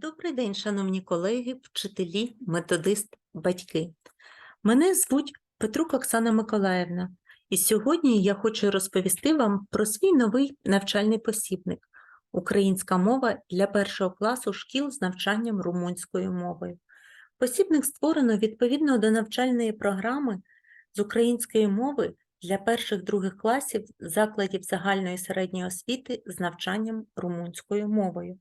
Добрий день, шановні колеги, вчителі, методист, батьки. Мене звуть Петрук Оксана Миколаївна, і сьогодні я хочу розповісти вам про свій новий навчальний посібник Українська мова для першого класу шкіл з навчанням румунською мовою. Посібник створено відповідно до навчальної програми з української мови для перших-других класів закладів загальної середньої освіти з навчанням румунською мовою.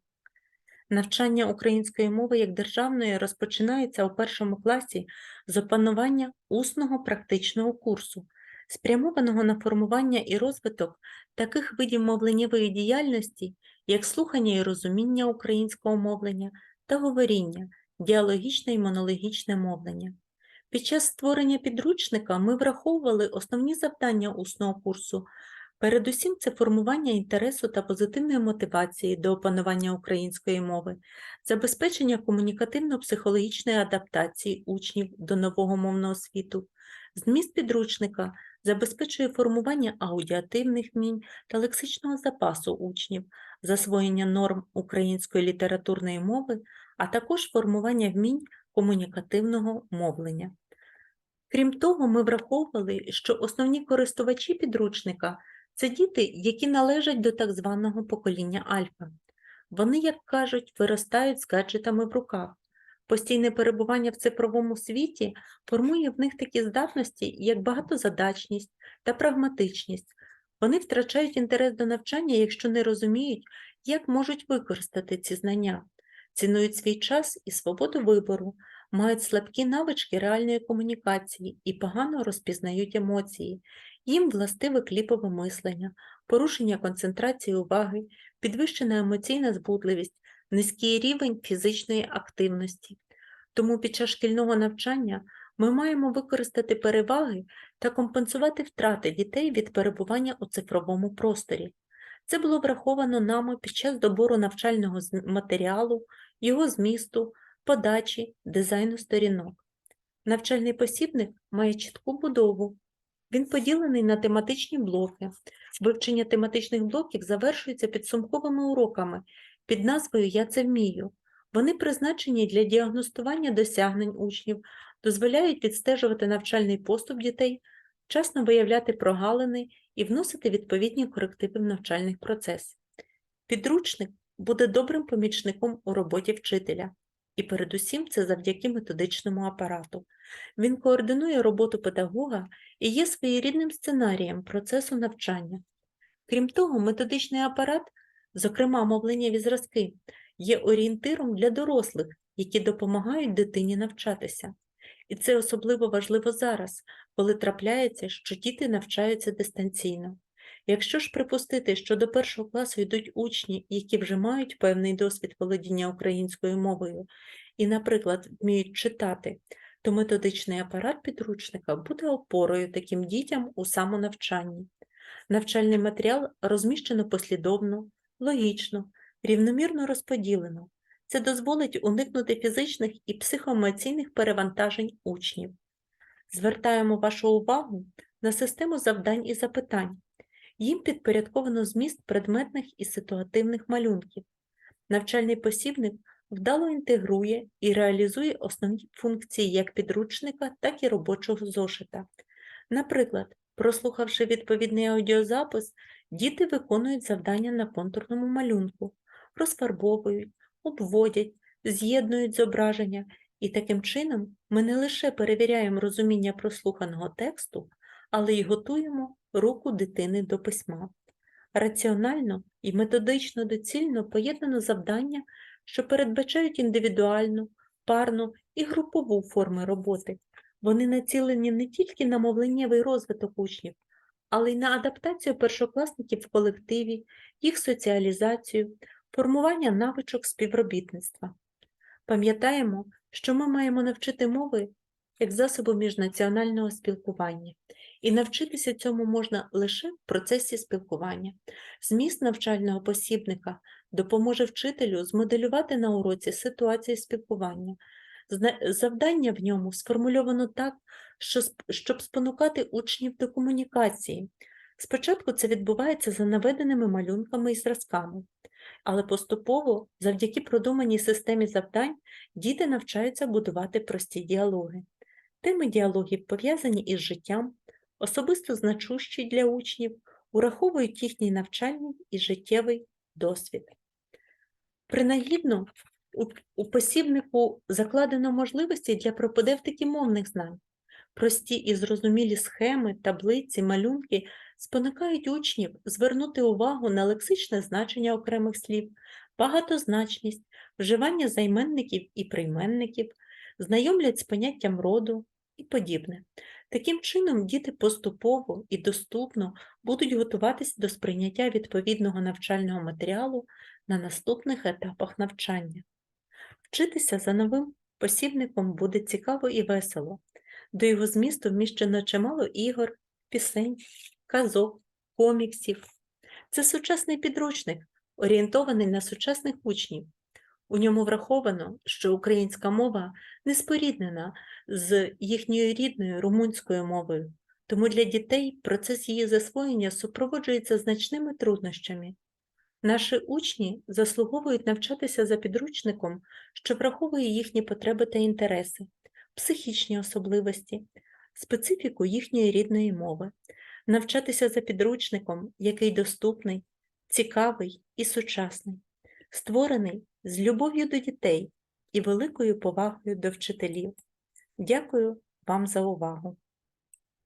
Навчання української мови як державної розпочинається у першому класі з опанування усного практичного курсу, спрямованого на формування і розвиток таких видів мовленнєвої діяльності, як слухання і розуміння українського мовлення та говоріння, діалогічне і монологічне мовлення. Під час створення підручника ми враховували основні завдання усного курсу, Передусім, це формування інтересу та позитивної мотивації до опанування української мови, забезпечення комунікативно-психологічної адаптації учнів до нового мовного світу. Зміст підручника забезпечує формування аудіативних вмінь та лексичного запасу учнів, засвоєння норм української літературної мови, а також формування вмінь комунікативного мовлення. Крім того, ми враховували, що основні користувачі підручника це діти, які належать до так званого покоління альфа. Вони, як кажуть, виростають з гаджетами в руках. Постійне перебування в цифровому світі формує в них такі здатності, як багатозадачність та прагматичність. Вони втрачають інтерес до навчання, якщо не розуміють, як можуть використати ці знання, цінують свій час і свободу вибору, мають слабкі навички реальної комунікації і погано розпізнають емоції. Їм властиве кліпове мислення, порушення концентрації уваги, підвищена емоційна збудливість, низький рівень фізичної активності. Тому під час шкільного навчання ми маємо використати переваги та компенсувати втрати дітей від перебування у цифровому просторі. Це було враховано нами під час добору навчального матеріалу, його змісту, подачі, дизайну сторінок. Навчальний посібник має чітку будову, він поділений на тематичні блоки. Вивчення тематичних блоків завершується підсумковими уроками під назвою Я це вмію. Вони призначені для діагностування досягнень учнів, дозволяють відстежувати навчальний поступ дітей, вчасно виявляти прогалини і вносити відповідні корективи в навчальний процес. Підручник буде добрим помічником у роботі вчителя, і передусім це завдяки методичному апарату. Він координує роботу педагога і є своєрідним сценарієм процесу навчання. Крім того, методичний апарат, зокрема мовленнєві зразки, є орієнтиром для дорослих, які допомагають дитині навчатися. І це особливо важливо зараз, коли трапляється, що діти навчаються дистанційно. Якщо ж припустити, що до першого класу йдуть учні, які вже мають певний досвід володіння українською мовою і, наприклад, вміють читати, то методичний апарат підручника буде опорою таким дітям у самонавчанні. Навчальний матеріал розміщено послідовно, логічно, рівномірно розподілено. Це дозволить уникнути фізичних і психоемоційних перевантажень учнів. Звертаємо вашу увагу на систему завдань і запитань. Їм підпорядковано зміст предметних і ситуативних малюнків. Навчальний посібник вдало інтегрує і реалізує основні функції як підручника, так і робочого зошита. Наприклад, прослухавши відповідний аудіозапис, діти виконують завдання на контурному малюнку, розфарбовують, обводять, з'єднують зображення, і таким чином ми не лише перевіряємо розуміння прослуханого тексту, але й готуємо руку дитини до письма. Раціонально і методично доцільно поєднано завдання, що передбачають індивідуальну, парну і групову форми роботи. Вони націлені не тільки на мовленнєвий розвиток учнів, але й на адаптацію першокласників в колективі, їх соціалізацію, формування навичок співробітництва. Пам'ятаємо, що ми маємо навчити мови як засобу міжнаціонального спілкування, і навчитися цьому можна лише в процесі спілкування. Зміст навчального посібника допоможе вчителю змоделювати на уроці ситуації спілкування. Завдання в ньому сформульовано так, щоб спонукати учнів до комунікації, Спочатку це відбувається за наведеними малюнками і зразками, але поступово, завдяки продуманій системі завдань, діти навчаються будувати прості діалоги. Теми діалогів пов'язані із життям, особисто значущі для учнів, ураховують їхній навчальний і життєвий досвід. Принагідно у, посібнику закладено можливості для пропедевтики мовних знань. Прості і зрозумілі схеми, таблиці, малюнки спонукають учнів звернути увагу на лексичне значення окремих слів, багатозначність, вживання займенників і прийменників, знайомлять з поняттям роду і подібне. Таким чином, діти поступово і доступно будуть готуватися до сприйняття відповідного навчального матеріалу на наступних етапах навчання. Вчитися за новим посібником буде цікаво і весело. До його змісту вміщено чимало ігор, пісень, казок, коміксів. Це сучасний підручник, орієнтований на сучасних учнів. У ньому враховано, що українська мова не споріднена з їхньою рідною румунською мовою, тому для дітей процес її засвоєння супроводжується значними труднощами. Наші учні заслуговують навчатися за підручником, що враховує їхні потреби та інтереси, психічні особливості, специфіку їхньої рідної мови, навчатися за підручником, який доступний, цікавий і сучасний, створений з любов'ю до дітей і великою повагою до вчителів. Дякую вам за увагу!